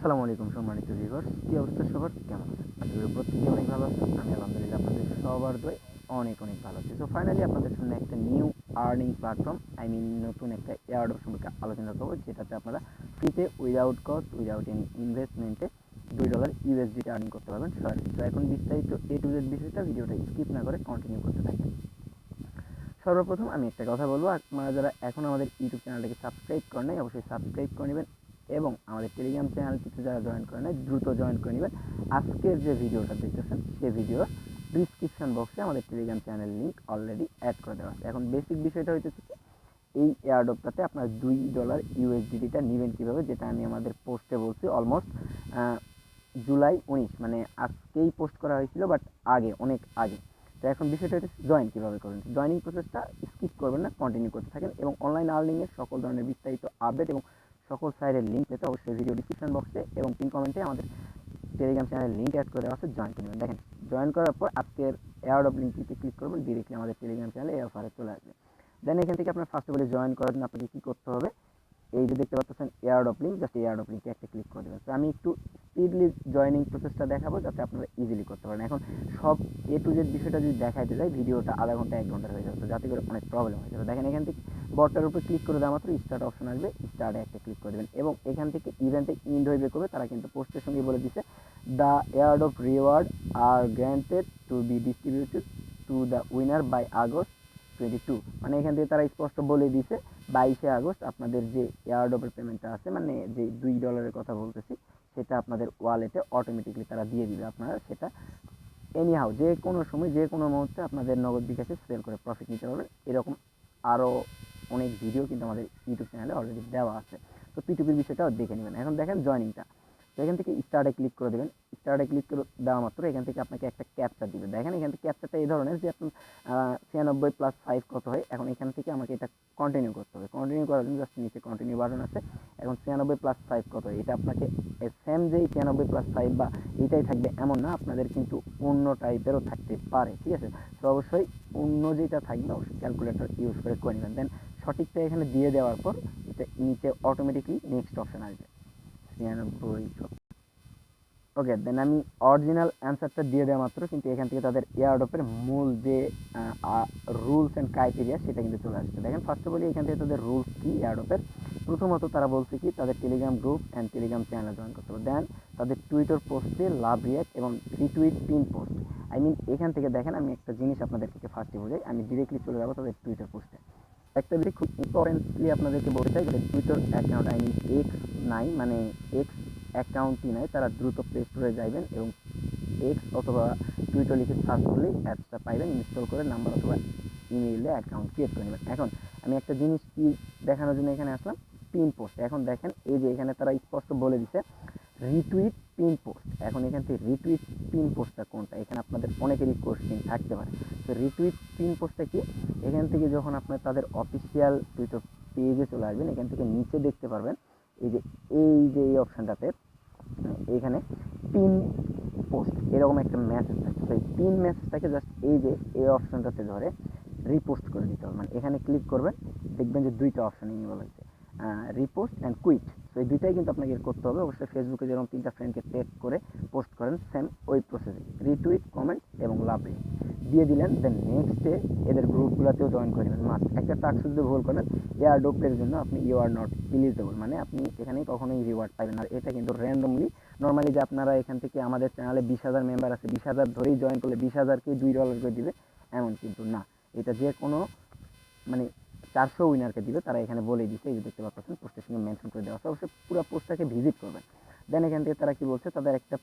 আসসালামু আলাইকুম সম্মানিত ভিউয়ার্স কি অবস্থা সবার? কেমন আছেন? আশা করি প্রত্যেকে অনেক ভালো আছেন। আমি আলহামদুলিল্লাহ আপনাদের সবার দোয় অনেক অনেক ভালো আছি। সো ফাইনালি আপনাদের সামনে একটা new earning platform I mean নতুন একটা এয়ারডপ সম্পর্কে আলোচনা করব, যেটাতে আপনারা ফ্রিতে উইদাউট কস্ট উইদাউট এনি ইনভেস্টমেন্টে দুই ডলার ইউএসডিতে আর্নিং করতে পারবেন। সরি তো এখন বিস্তারিত এ টু জেড বিষয়টা ভিডিওটা স্কিপ না করে কন্টিনিউ করতে থাকেন। সর্বপ্রথম আমি একটা কথা বলব। আপনারা যারা এখন আমাদের ইউটিউব চ্যানেলটাকে সাবস্ক্রাইব করেন নাই, অবশ্যই সাবস্ক্রাইব করে নেবেন। এবং আমাদের টেলিগ্রাম চ্যানেলটিতে যারা জয়েন করে নেয়, দ্রুত জয়েন করে নেবেন। আজকের যে ভিডিওটা দেখতেছেন সেই ভিডিওর ডিসক্রিপশন বক্সে আমাদের Telegram channel link already add করে দেওয়া আছে। এখন বেসিক বিষয়টা হইতেছে কি, এই এয়ারডপটাতে আপনার দুই ডলার ইউএসডিটিটা নেবেন কীভাবে, যেটা আমি আমাদের পোস্টে বলছি অলমোস্ট জুলাই উনিশ মানে আজকেই পোস্ট করা হয়েছিল বাট আগে, অনেক আগে। তো এখন বিষয়টা হচ্ছে জয়েন কীভাবে করবেন? জয়েনিং প্রসেসটা স্কিপ করবেন না কন্টিনিউ করতে থাকেন এবং অনলাইন আর্নিংয়ের সকল ধরনের বিস্তারিত আপডেট এবং সকল সাইডের লিঙ্ক পেতে অবশ্যই ভিডিও ডিসক্রিপশন বক্সে এবং পিন কমেন্টে আমাদের টেলিগ্রাম চ্যানেলের লিঙ্ক অ্যাড করে দেওয়া আছে জয়েন করে নেবেন। দেখেন জয়েন করার পর আজকের এয়ার অফ লিঙ্কটিতে ক্লিক করবেন ডিরেক্টলি আমাদের টেলিগ্রাম চ্যানেলে এই অফারে চলে আসবে। দেন এখান থেকে আপনার ফার্স্ট অফ অল জয়েন করার জন্য আপনাকে কী করতে হবে? এই যে দেখতে পাচ্ছেন airdrop link just airdrop লিঙ্কে একটা ক্লিক করে দেবেন। তো আমি একটু স্পিডলি জয়েনিং প্রসেসটা দেখাবো, যাতে আপনারা ইজিলি করতে পারেন। এখন সব এ টু জেড বিষয়টা যদি দেখাইতে যাই ভিডিওটা আধা ঘণ্টা, এক ঘণ্টা হয়ে যাবে যাতে করে অনেক প্রবলেম হয়ে যাবে। দেখেন এখান থেকে বটটার উপর ক্লিক করে দেওয়া মাত্র স্টার্ট অপশন আসবে। স্টার্টে একটা ক্লিক করে দেবেন এবং এখান থেকে ইভেন্টে ইন্ড বের করবে। তারা কিন্তু পোস্টের সঙ্গে বলে দিছে the airdrop reward are granted to be distributed to the winner by August twenty two মানে এখান থেকে তারা স্পষ্ট বলে দিছে, বাইশে আগস্ট আপনাদের যে এয়ারডপের পেমেন্টটা আছে মানে যে দুই ডলারের কথা বলতেছি, সেটা আপনাদের ওয়ালেটে অটোমেটিকলি তারা দিয়ে দিবে আপনারা সেটা। এনি হাউ যে কোনো সময়, যে কোনো মুহূর্তে আপনাদের নগদ বিকাশে সেল করে প্রফিট নিতে পারবেন। এরকম আরও অনেক ভিডিও কিন্তু আমাদের ইউটিউব চ্যানেলে অলরেডি দেওয়া আছে। তো পিটুপির বিষয়টাও দেখে নেবেন। এখন দেখেন জয়নিংটা তো এখান থেকে স্টার্টে ক্লিক করে দেবেন। স্টার্টে ক্লিক করে দেওয়া মাত্র এখান থেকে আপনাকে একটা ক্যাপচার দিবে। দেখেন এখান থেকে ক্যাপচারটা এই ধরনের যে আপনার ছিয়ানব্বই প্লাস ফাইভ কত হয়? এখন এখান থেকে আমাকে এটা কন্টিনিউ করতে হবে। কন্টিনিউ করার জন্য জাস্ট নিচে কন্টিনিউ বাটন আছে। এখন ছিয়ানব্বই প্লাস ফাইভ কত হয়? এটা আপনাকে সেম যেই ছিয়ানব্বই প্লাস ফাইভ বা এটাই থাকবে এমন না, আপনাদের কিন্তু অন্য টাইপেরও থাকতে পারে। ঠিক আছে? তো অবশ্যই অন্য যেটা থাকবে, অবশ্যই ক্যালকুলেটর ইউজ করে করে নেবেন। দেন সঠিকটা এখানে দিয়ে দেওয়ার পর এটা নিচে অটোমেটিকলি নেক্সট অপশন আসবে। ছিয়ানব্বই ওকে দেন আমি অরিজিনাল অ্যান্সারটা দিয়ে দেওয়া মাত্র, কিন্তু এখান থেকে তাদের এয়ারডপের মূল যে রুলস অ্যান্ড ক্রাইটেরিয়া সেটা কিন্তু চলে আসছে। দেখেন ফার্স্ট অফ অল এখান থেকে তাদের রুলস কি এয়ারডপের প্রথমত তারা বলছে কি, তাদের Telegram group and Telegram channel join করতে হবে। দেন তাদের টুইটার পোস্টে লাভ রিয়াক্ট এবং retweet pin post I mean এখান থেকে দেখেন, আমি একটা জিনিস আপনাদেরকে ফার্স্টে বোঝাই, আমি ডিরেক্টলি চলে যাব তাদের টুইটার পোস্টে একটা বিষয় খুব ইম্পর্টেন্টলি আপনাদেরকে বলতে চাই যে Twitter account I mean X নাই মানে এক্স অ্যাকাউন্টই নাই, তারা দ্রুত প্লে স্টোরে যাইবেন এবং এক্স অথবা টুইটার লিখে সার্চ করলেই অ্যাপসটা পাইবেন ইনস্টল করে নাম্বার অথবা ইমেইলে অ্যাকাউন্ট ক্রিয়েট করে নেবেন। এখন, আমি একটা জিনিস কি দেখানোর জন্য এখানে আসলাম? পিন পোস্ট এখন দেখেন, এই যে এখানে তারা স্পষ্ট বলে দিছে রিটুইট পিন পোস্ট এখন এখান থেকে রিটুইট পিন পোস্টটা কোনটা? এখানে আপনাদের অনেকেরই কোশ্চেন থাকতে পারে। তো রিটুইট পিন পোস্টটা কি? এখান থেকে যখন আপনার তাদের অফিসিয়াল টুইটার পেজে চলে আসবেন, এখান থেকে নিচে দেখতে পারবেন, এই যে এই যে, এই অপশানটাতে এখানে পিন পোস্ট এরকম একটা মেসেজ থাকে তো এই পিন মেসেজটাকে জাস্ট এই যে, এই অপশানটাতে ধরে রিপোস্ট করে দিতে হবে। মানে এখানে ক্লিক করবেন, দেখবেন যে দুইটা অপশান বলা হয়েছে রিপোস্ট অ্যান্ড কুইট তো এই দুইটাই কিন্তু আপনাকে করতে হবে। অবশ্যই ফেসবুকে যেরকম তিনটা ফ্রেন্ডকে ট্যাগ করে পোস্ট করেন সেম ওই প্রসেসে রিটুইট কমেন্ট এবং লাভ দিয়ে দিলেন দেন নেক্সটে এদের গ্রুপগুলোতেও জয়েন করে নেবেন। মাস্ট। একটা টাস্ক যদি ভুল করেন এয়ার ডোপের জন্য আপনি ইউ আর নট এলিজিবল মানে আপনি এখানে কখনোই রিওয়ার্ড পাবেন আর এটা কিন্তু র্যান্ডমলি নর্মালি যে আপনারা এখান থেকে আমাদের চ্যানেলে বিশ হাজার মেম্বার আছে, বিশ হাজার ধরেই জয়েন করলে বিশ হাজারকে দুই ডলার করে দিবে, এমন কিন্তু না। এটা যে কোনো মানে চারশো উইনারকে দিবে, তারা এখানে বলে দিচ্ছে, এই যে দেখতে পাচ্ছেন পোস্টের সঙ্গে মেনশন করে দেওয়া আছে। অবশ্যই পুরো পোস্টটাকে ভিজিট করবেন। দেন এখান থেকে তারা কি বলছে, তাদের একটা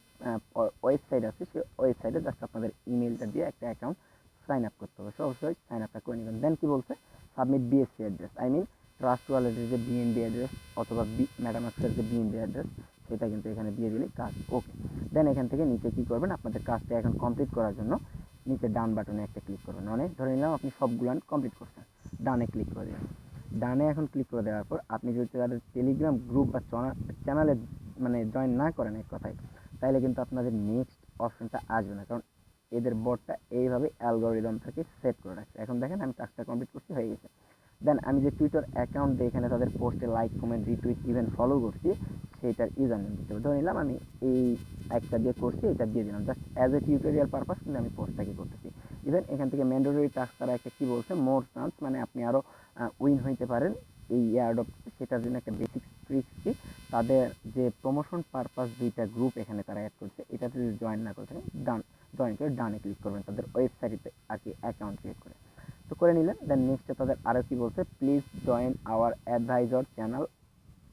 ওয়েবসাইট আছে, সেই ওয়েবসাইটে জাস্ট আপনাদের ইমেলটা দিয়ে একটা অ্যাকাউন্ট সাইন আপ করতে হবে। সো অবশ্যই সাইন আপটা করে নেবেন। দেন কি বলছে? Submit BSC address I mean trust ওয়ালেটের যে বিএনবি অ্যাড্রেস অথবা বি ম্যাডাম ম্যাডামাক্সের যে বিএনবি অ্যাড্রেস সেটা কিন্তু এখানে দিয়ে দিলে কাজ ওকে দেন এখান থেকে নিচে কী করবেন? আপনাদের কাজটা এখন কমপ্লিট করার জন্য নিচে ডান বাটনে একটা ক্লিক করবেন। অনেক ধরে নিলাম, আপনি সবগুলান কমপ্লিট করছেন। ডানে ক্লিক করে দেবেন। ডানে এখন ক্লিক করে দেওয়ার পর আপনি যদি তাদের টেলিগ্রাম গ্রুপ বা চ্যানেলে মানে জয়েন না করেন এক কথায়, তাহলে কিন্তু আপনাদের নেক্সট অপশনটা আসবে না। কারণ এদের বোর্ডটা এইভাবে অ্যালগোরিদম থেকে সেট করে রাখছে। এখন দেখেন আমি কাজটা কমপ্লিট করছি, হয়ে গেছে। দেন আমি যে টুইটার অ্যাকাউন্ট দিয়ে এখানে তাদের পোস্টে like comment retweet even follow করছি সেইটার ইউজার নেম দিতে হবে। ধরে নিলাম আমি এই একটা দিয়ে করছি, এটা দিয়ে দিলাম। Just as a tutorial purpose কিন্তু আমি পোস্টটাকে করতেছি? ইভেন এখান থেকে ম্যান্ডেটরি টাস্ক তারা একটা কী বলছে? মোর চান্স মানে আপনি আরও উইন হইতে পারেন এই ইয়ারডপ সেটার জন্য একটা বেসিক ট্রিক্স কি? তাদের যে প্রমোশন পারপাস দুইটা গ্রুপ এখানে তারা অ্যাড করছে, এটাতে যদি জয়েন না করে থাকেন ডান জয়েন করে ডানে ক্লিক করবেন। তাদের ওয়েবসাইটে আর কি অ্যাকাউন্ট ক্রিয়েট করে। তো করে নিলেন। দেন নেক্সটে তাদের আরও কি বলছে? Please join our advisor channel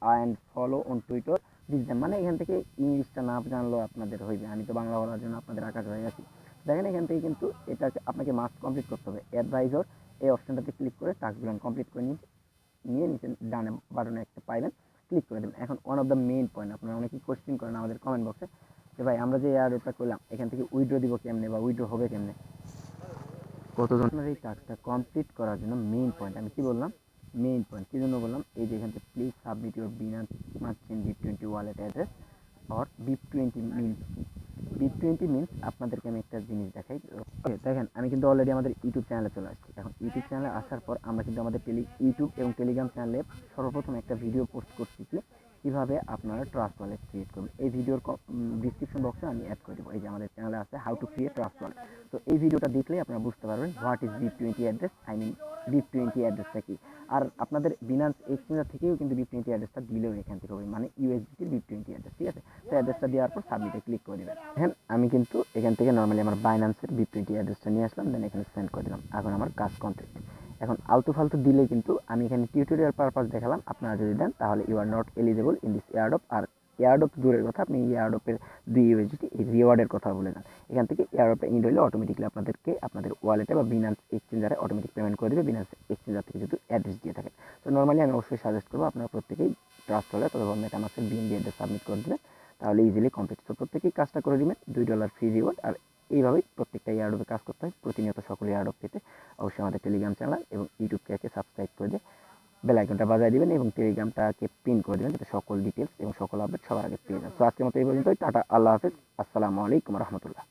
and follow on Twitter this মানে এখান থেকে ইংলিশটা না জানলেও আপনাদের হইবে। আমি তো বাংলা বলার জন্য আপনাদের আকাশ হয়ে আছি। দেখেন এখান থেকে কিন্তু এটা আপনাকে মাস্ট কমপ্লিট করতে হবে। অ্যাডভাইজার এই অপশানটাতে ক্লিক করে টাস্কগুলো কমপ্লিট করে নিয়ে নিয়ে নিচে ডানে বাটনে একটা পাইবেন। ক্লিক করে দেবেন। এখন one of the main point আপনারা অনেকেই কোশ্চেন করেন আমাদের কমেন্ট বক্সে যে, ভাই, আমরা যে এয়ারটা করলাম, এখান থেকে উইড্রো দিব কেমনে বা উইড্রো হবে কেমনে? কতজন এই কাজটা কমপ্লিট করার জন্য মেইন পয়েন্ট আমি কি বললাম? মেইন পয়েন্ট কী জন্য বললাম? এই যে এখান থেকে please submit your Binance merchant BEP twenty wallet address or BEP twenty means BEP twenty means আপনাদেরকে আমি একটা জিনিস দেখাই। দেখেন, আমি কিন্তু অলরেডি আমাদের ইউটিউব চ্যানেলে চলে আসছি। এখন ইউটিউব চ্যানেলে আসার পর আমরা কিন্তু আমাদের টেলি ইউটিউব এবং টেলিগ্রাম চ্যানেলে সর্বপ্রথম একটা ভিডিও পোস্ট করছি কি? কীভাবে আপনারা ট্রাস্ট ওয়ালেট ক্রিয়েট করবেন। এই ভিডিওর ডিসক্রিপশন বক্সে আমি অ্যাড করে দেবো। এই যে আমাদের চ্যানেলে আছে how to create trust wallet তো এই ভিডিওটা দেখলেই আপনারা বুঝতে পারবেন what is BEP twenty address I mean BEP twenty অ্যাড্রেসটা কি। আর আপনাদের বিনান্স এক্সচেঞ্জার থেকেও কিন্তু বিপ টোয়েন্টি অ্যাড্রেসটা দিলেও এখান থেকে হবে। মানে ইউএসডিটির বিপ টোয়েন্টি অ্যাড্রেস ঠিক আছে? তো অ্যাড্রেসটা দেওয়ার পর সাবমিটে ক্লিক করে দেবেন। হ্যাঁ আমি কিন্তু এখান থেকে নর্মালি আমার বাইন্যান্সের বিপ টোয়েন্টি অ্যাড্রেসটা নিয়ে আসলাম। দেন এখানে সেন্ড করে দিলাম। এখন আমার কাজ কমপ্লিট এখন আলতু ফালতু দিলে কিন্তু আমি এখানে টিউটোরিয়াল পারপাস দেখালাম। আপনারা যদি দেন, তাহলে you are not eligible in this airdrop R airdrop দূরের কথা, আপনি এয়ারডপের দুই ইউএসডিটি এই রিওয়ার্ডের কথা বলে দেন এখান থেকে এয়ারডপটা ইন্ড হলে অটোমেটিকলি আপনাদেরকে, আপনাদের ওয়ালেটে বা বিনান্স এক্সচেঞ্জারে অটোমেটিক পেমেন্ট করে দেবে। বিনান্স এক্সচেঞ্জার থেকে যদি অ্যাড্রেস দিয়ে থাকেন তো নর্মালি আমি অবশ্যই সাজেস্ট করব, আপনারা প্রত্যেকেই ট্রাস্ট হলে তবে অথবা মেটামাসের বিএনবি অ্যাড্রেস সাবমিট করে দেবেন। তাহলে ইজিলি কমপ্লিট তো প্রত্যেকেই কাজটা করে দিবেন দুই ডলার ফ্রি রিওয়ার্ড আর এইভাবেই প্রত্যেকটা ইয়ারডপে কাজ করতে হয়। প্রতিনিয়ত সকল ইয়ারডপ পেতে অবশ্যই আমাদের টেলিগ্রাম চ্যানেল এবং ইউটিউব পেজকে সাবস্ক্রাইব করে দিয়ে বেল আইকনটা বাজায় দিবেন এবং টেলিগ্রামটাকে পিন করে দেবেন যাতে সকল ডিটেলস এবং সকল আপডেট সবার আগে পেয়ে যান। তো আজকের মতো এই পর্যন্তই। টাটা, আল্লাহ হাফেজ। আসসালামু আলাইকুম রহমতুল্লাহ।